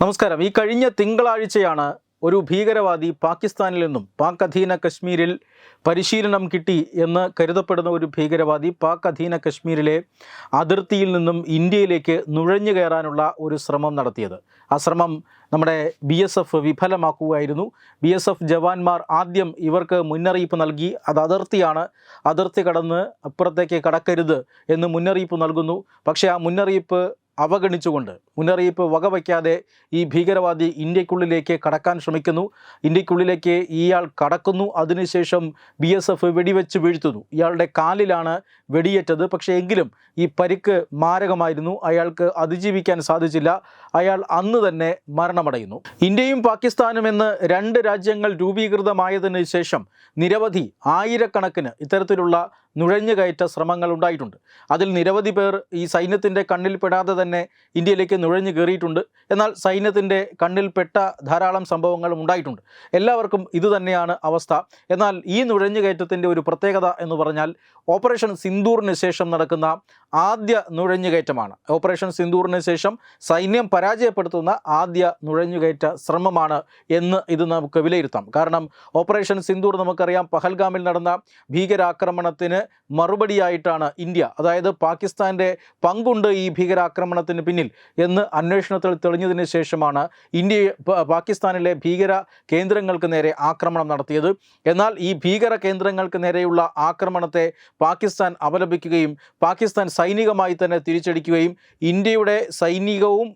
നമസ്കാരം. ഈ കഴിഞ്ഞ തിങ്കളാഴ്ചയാണ് ഒരു ഭീകരവാദി പാകിസ്ഥാനിൽ നിന്നും പാക് അധീന കശ്മീരിൽ പരിശീലനം കിട്ടി എന്ന് കരുതപ്പെടുന്ന ഒരു ഭീകരവാദി പാക് അധീന കശ്മീരിലെ അതിർത്തിയിൽ നിന്നും ഇന്ത്യയിലേക്ക് നുഴഞ്ഞു കയറാനുള്ള ഒരു ശ്രമം നടത്തിയത്. ആ ശ്രമം നമ്മുടെ ബി എസ് എഫ് വിഫലമാക്കുകയായിരുന്നു. ബി എസ് എഫ് ജവാന്മാർ ആദ്യം ഇവർക്ക് മുന്നറിയിപ്പ് നൽകി. അത് അതിർത്തിയാണ്. അതിർത്തി കടന്ന് അപ്പുറത്തേക്ക് കടക്കരുത് എന്ന് മുന്നറിയിപ്പ് നൽകുന്നു. പക്ഷേ ആ മുന്നറിയിപ്പ് അവഗണിച്ചുകൊണ്ട് മുന്നറിയിപ്പ് വകവയ്ക്കാതെ ഈ ഭീകരവാദി ഇന്ത്യക്കുള്ളിലേക്ക് കടക്കാൻ ശ്രമിക്കുന്നു. ഇന്ത്യക്കുള്ളിലേക്ക് ഇയാൾ കടക്കുന്നു. അതിനുശേഷം ബി എസ് എഫ് വെടിവെച്ച് വീഴ്ത്തുന്നു. ഇയാളുടെ കാലിലാണ് വെടിയേറ്റത്. പക്ഷേ എങ്കിലും ഈ പരിക്ക് മാരകമായിരുന്നു. അയാൾക്ക് അതിജീവിക്കാൻ സാധിച്ചില്ല. അയാൾ അന്ന് തന്നെ മരണമടയുന്നു. ഇന്ത്യയും പാകിസ്ഥാനും എന്ന് രണ്ട് രാജ്യങ്ങൾ രൂപീകൃതമായതിനു ശേഷം നിരവധി ആയിരക്കണക്കിന് ഇത്തരത്തിലുള്ള നുഴഞ്ഞുകയറ്റ ശ്രമങ്ങൾ ഉണ്ടായിട്ടുണ്ട്. അതിൽ നിരവധി പേർ ഈ സൈന്യത്തിന്റെ കണ്ണിൽപ്പെടാതെ തന്നെ ഇന്ത്യയിലേക്ക് നുഴഞ്ഞു കയറിയിട്ടുണ്ട്. എന്നാൽ സൈന്യത്തിന്റെ കണ്ണിൽപ്പെട്ട ധാരാളം സംഭവങ്ങളും ഉണ്ടായിട്ടുണ്ട്. എല്ലാവർക്കും ഇതുതന്നെയാണ് അവസ്ഥ. എന്നാൽ ഈ നുഴഞ്ഞുകയറ്റത്തിന്റെ ഒരു പ്രത്യേകത എന്ന് പറഞ്ഞാൽ ഓപ്പറേഷൻ സിന്ദൂറിന് ശേഷം നടക്കുന്ന ആദ്യ നുഴഞ്ഞുകയറ്റമാണ് ഓപ്പറേഷൻ സിന്ദൂറിന് ശേഷം സൈന്യം പരാജയപ്പെടുത്തുന്ന ആദ്യ നുഴഞ്ഞുകയറ്റ ശ്രമമാണ് എന്ന് ഇത് നമുക്ക് വിലയിരുത്താം. കാരണം ഓപ്പറേഷൻ സിന്ദൂർ നമുക്കറിയാം പഹൽഗാമിൽ നടന്ന ഭീകരാക്രമണത്തിന് മറുപടിയായിട്ടാണ് ഇന്ത്യ. അതായത് പാകിസ്ഥാന്റെ പങ്കുണ്ട് ഈ ഭീകരാക്രമണത്തിന് പിന്നിൽ എന്ന് അന്വേഷണത്തിൽ തെളിഞ്ഞതിന് ശേഷമാണ് ഇന്ത്യ പാകിസ്ഥാനിലെ ഭീകര കേന്ദ്രങ്ങൾക്ക് നേരെ ആക്രമണം നടത്തിയത്. എന്നാൽ ഈ ഭീകര കേന്ദ്രങ്ങൾക്ക് നേരെയുള്ള ആക്രമണത്തെ പാകിസ്ഥാൻ അപലപിക്കുകയും പാകിസ്ഥാൻ സൈനികമായി തന്നെ തിരിച്ചടിക്കുകയും ഇന്ത്യയുടെ സൈനികവും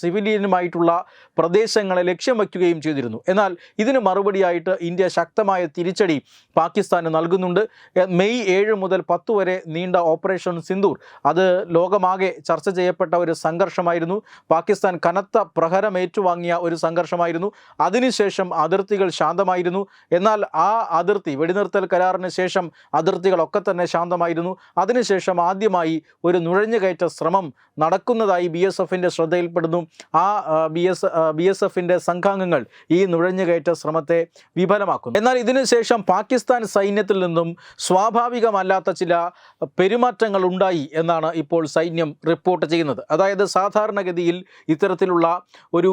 സിവിലിയനുമായിട്ടുള്ള പ്രദേശങ്ങളെ ലക്ഷ്യം വയ്ക്കുകയും ചെയ്തിരുന്നു. എന്നാൽ ഇതിന് മറുപടിയായിട്ട് ഇന്ത്യ ശക്തമായ തിരിച്ചടി പാകിസ്ഥാന് നൽകുന്നുണ്ട്. മെയ് ഏഴ് മുതൽ പത്ത് വരെ നീണ്ട ഓപ്പറേഷൻ സിന്ദൂർ. അത് ലോകമാകെ ചർച്ച ചെയ്യപ്പെട്ട ഒരു സംഘർഷമായിരുന്നു. പാകിസ്ഥാൻ കനത്ത പ്രഹരം ഏറ്റുവാങ്ങിയ ഒരു സംഘർഷമായിരുന്നു. അതിനുശേഷം അതിർത്തികൾ ശാന്തമായിരുന്നു. എന്നാൽ ആ അതിർത്തി വെടിനിർത്തൽ കരാറിന് ശേഷം അതിർത്തികളൊക്കെ തന്നെ ശാന്തമായിരുന്നു. അതിനുശേഷം ആദ്യമായി ഒരു നുഴഞ്ഞുകയറ്റ ശ്രമം നടക്കുന്നതായി ബി എസ് എഫിന്റെ ശ്രദ്ധയിൽപ്പെടുന്നു. ആ ബി എസ് ബി എസ് എഫിന്റെ സംഘാംഗങ്ങൾ ഈ നുഴഞ്ഞുകയറ്റ ശ്രമത്തെ വിഫലമാക്കുന്നു. എന്നാൽ ഇതിനുശേഷം പാകിസ്ഥാൻ സൈന്യത്തിൽ നിന്നും സ്വാഭാവികമല്ലാത്ത ചില പെരുമാറ്റങ്ങൾ ഉണ്ടായി എന്നാണ് ഇപ്പോൾ സൈന്യം റിപ്പോർട്ട് ചെയ്യുന്നത്. അതായത് സാധാരണഗതിയിൽ ഇത്തരത്തിലുള്ള ഒരു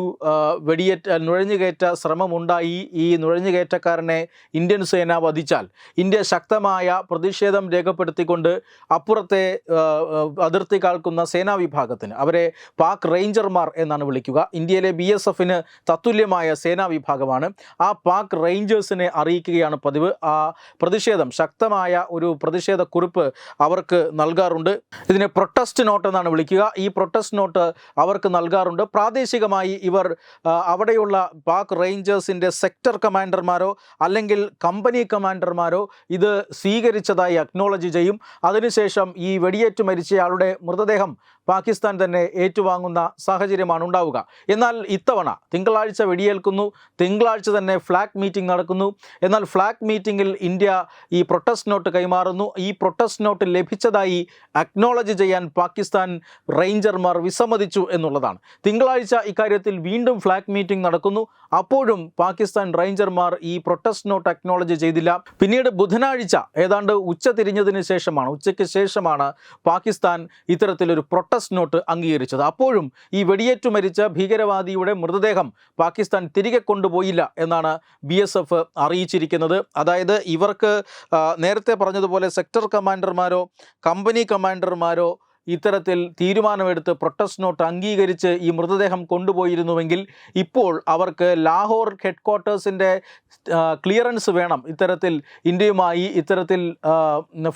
വെടിയേറ്റ നുഴഞ്ഞുകയറ്റ ശ്രമമുണ്ടായി ഈ നുഴഞ്ഞുകയറ്റക്കാരനെ ഇന്ത്യൻ സേന വധിച്ചാൽ. ഇന്ത്യ ശക്തമായ പ്രതിഷേധം രേഖപ്പെടുത്തിക്കൊണ്ട് അപ്പുറത്തെ അതിർത്തി കാൽക്കുന്ന സേനാ വിഭാഗത്തിന് അവരെ പാക് റേഞ്ചർമാർ എന്നാണ് വിളിക്കുക. ഇന്ത്യയിലെ ബി എസ് എഫിന് തത്തുല്യമായ സേനാ വിഭാഗമാണ്. ആ പാക് റേഞ്ചേഴ്സിനെ അറിയിക്കുകയാണ് പതിവ്. ആ പ്രതിഷേധം ശക്തമായ ഒരു പ്രതിഷേധ കുറിപ്പ് അവർക്ക് നൽകാറുണ്ട്. ഇതിനെ പ്രൊട്ടസ്റ്റ് നോട്ട് എന്നാണ് വിളിക്കുക. ഈ പ്രൊട്ടസ്റ്റ് നോട്ട് അവർക്ക് നൽകാറുണ്ട്. പ്രാദേശികമായി ഇവർ അവിടെയുള്ള പാക് റേഞ്ചേഴ്സിന്റെ സെക്ടർ കമാൻഡർമാരോ അല്ലെങ്കിൽ കമ്പനി കമാൻഡർമാരോ ഇത് സ്വീകരിച്ചതായി അക്നോളജ് ചെയ്യും. അതിനുശേഷം ഈ വെടിയേറ്റ് മരിച്ചയാളുടെ മൃതദേഹം പാകിസ്ഥാൻ തന്നെ ഏറ്റുവാങ്ങുന്ന സാഹചര്യമാണ് ഉണ്ടാവുക. എന്നാൽ ഇത്തവണ തിങ്കളാഴ്ച വെടിയേൽക്കുന്നു. തിങ്കളാഴ്ച തന്നെ ഫ്ലാഗ് മീറ്റിംഗ് നടക്കുന്നു. എന്നാൽ ഫ്ലാഗ് മീറ്റിംഗിൽ ഇന്ത്യ ഈ പ്രൊട്ടസ്റ്റ് നോട്ട് കൈമാറുന്നു. ഈ പ്രൊട്ടസ്റ്റ് നോട്ട് ലഭിച്ചതായി അക്നോളജ് ചെയ്യാൻ പാകിസ്ഥാൻ റേഞ്ചർമാർ വിസമ്മതിച്ചു എന്നുള്ളതാണ്. തിങ്കളാഴ്ച ഇക്കാര്യത്തിൽ വീണ്ടും ഫ്ലാഗ് മീറ്റിംഗ് നടക്കുന്നു. അപ്പോഴും പാകിസ്ഥാൻ റേഞ്ചർമാർ ഈ പ്രൊട്ടസ്റ്റ് നോട്ട് അക്നോളജ് ചെയ്തില്ല. പിന്നീട് ബുധനാഴ്ച ഏതാണ്ട് ഉച്ച തിരിഞ്ഞതിന് ശേഷമാണ് ഉച്ചയ്ക്ക് ശേഷമാണ് പാകിസ്ഥാൻ ഇത്തരത്തിലൊരു പ്രൊട്ടസ്റ്റ് നോട്ട് അംഗീകരിച്ചത്. അപ്പോഴും ഈ വെടിയേറ്റു മരിച്ച ഭീകരവാദിയുടെ മൃതദേഹം പാകിസ്ഥാൻ തിരികെ കൊണ്ടുപോയില്ല എന്നാണ് ബി എസ് എഫ് അറിയിച്ചിരിക്കുന്നത്. അതായത് ഇവർക്ക് നേരത്തെ പറഞ്ഞതുപോലെ സെക്ടർ കമാൻഡർമാരോ കമ്പനി കമാൻഡർമാരോ ഇത്തരത്തിൽ തീരുമാനമെടുത്ത് പ്രൊട്ടസ്റ്റ് നോട്ട് അംഗീകരിച്ച് ഈ മൃതദേഹം കൊണ്ടുപോയിരുന്നുവെങ്കിൽ ഇപ്പോൾ അവർക്ക് ലാഹോർ ഹെഡ് ക്വാർട്ടേഴ്സിന്റെ ക്ലിയറൻസ് വേണം. ഇത്തരത്തിൽ ഇന്ത്യയുമായി ഇത്തരത്തിൽ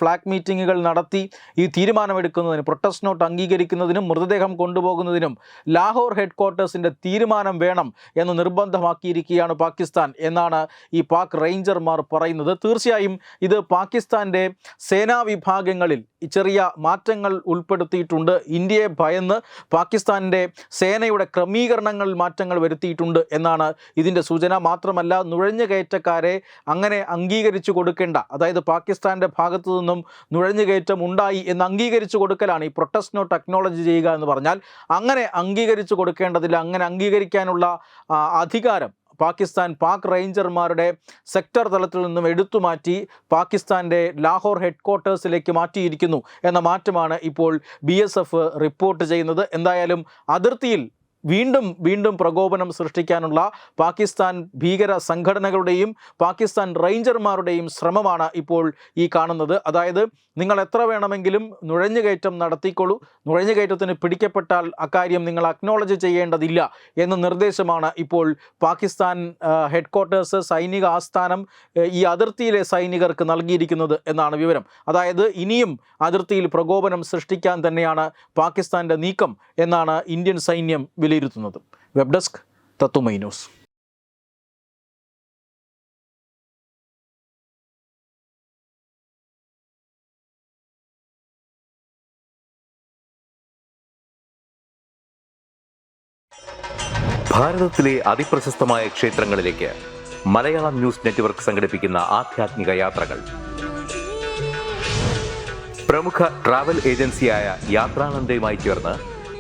ഫ്ലാഗ് മീറ്റിങ്ങുകൾ നടത്തി ഈ തീരുമാനമെടുക്കുന്നതിന് പ്രൊട്ടസ്റ്റ് നോട്ട് അംഗീകരിക്കുന്നതിനും മൃതദേഹം കൊണ്ടുപോകുന്നതിനും ലാഹോർ ഹെഡ് ക്വാർട്ടേഴ്സിന്റെ തീരുമാനം വേണം എന്ന് നിർബന്ധമാക്കിയിരിക്കുകയാണ് പാകിസ്ഥാൻ എന്നാണ് ഈ പാക് റേഞ്ചർമാർ പറയുന്നത്. തീർച്ചയായും ഇത് പാകിസ്ഥാന്റെ സേനാ വിഭാഗങ്ങളിൽ ചെറിയ മാറ്റങ്ങൾ ഉൾപ്പെടുത്തിയിട്ടുണ്ട് ഇന്ത്യയെ ഭയന്ന് പാകിസ്ഥാന്റെ സേനയുടെ ക്രമീകരണങ്ങളിൽ മാറ്റങ്ങൾ വരുത്തിയിട്ടുണ്ട് എന്നാണ് ഇതിന്റെ സൂചന. മാത്രമല്ല നുഴഞ്ഞു കയറ്റക്കാരെ അങ്ങനെ അംഗീകരിച്ചു കൊടുക്കേണ്ട അതായത് പാകിസ്ഥാന്റെ ഭാഗത്തു നിന്നും നുഴഞ്ഞു കയറ്റം ഉണ്ടായി എന്ന് അംഗീകരിച്ചു കൊടുക്കലാണ് ഈ പ്രൊട്ടസ്റ്റ് നോട്ട് ടെക്നോളജി ചെയ്യുക എന്ന് പറഞ്ഞാൽ. അങ്ങനെ അംഗീകരിച്ചു കൊടുക്കേണ്ടതില്ല അങ്ങനെ അംഗീകരിക്കാനുള്ള അധികാരം പാകിസ്ഥാൻ പാക് റേഞ്ചർമാരുടെ സെക്ടർ തലത്തിൽ നിന്നും എടുത്തുമാറ്റി പാകിസ്ഥാന്റെ ലാഹോർ ഹെഡ് ക്വാർട്ടേഴ്സിലേക്ക് മാറ്റിയിരിക്കുന്നു എന്ന മാറ്റമാണ് ഇപ്പോൾ ബി റിപ്പോർട്ട് ചെയ്യുന്നത്. എന്തായാലും അതിർത്തിയിൽ വീണ്ടും വീണ്ടും പ്രകോപനം സൃഷ്ടിക്കാനുള്ള പാകിസ്ഥാൻ ഭീകര സംഘടനകളുടെയും പാകിസ്ഥാൻ റേഞ്ചർമാരുടെയും ശ്രമമാണ് ഇപ്പോൾ ഈ കാണുന്നത്. അതായത് നിങ്ങൾ എത്ര വേണമെങ്കിലും നുഴഞ്ഞുകയറ്റം നടത്തിക്കൊള്ളൂ. നുഴഞ്ഞുകയറ്റത്തിന് പിടിക്കപ്പെട്ടാൽ അക്കാര്യം നിങ്ങൾ അക്നോളജ് ചെയ്യേണ്ടതില്ല എന്ന നിർദ്ദേശമാണ് ഇപ്പോൾ പാകിസ്ഥാൻ ഹെഡ്ക്വാർട്ടേഴ്സ് സൈനിക ആസ്ഥാനം ഈ അതിർത്തിയിലെ സൈനികർക്ക് നൽകിയിരിക്കുന്നത് എന്നാണ് വിവരം. അതായത് ഇനിയും അതിർത്തിയിൽ പ്രകോപനം സൃഷ്ടിക്കാൻ തന്നെയാണ് പാകിസ്ഥാന്റെ നീക്കം എന്നാണ് ഇന്ത്യൻ സൈന്യം വിലയിരുത്തുന്നത്. വെബ് ഡെസ്ക് തത്തുമൈ ന്യൂസ്. ഭാരതത്തിലെ അതിപ്രശസ്തമായ മലയാളം ന്യൂസ് നെറ്റ്വർക്ക് യാത്രകൾ. പ്രമുഖ ട്രാവൽ ഏജൻസിയായ ചേർന്ന്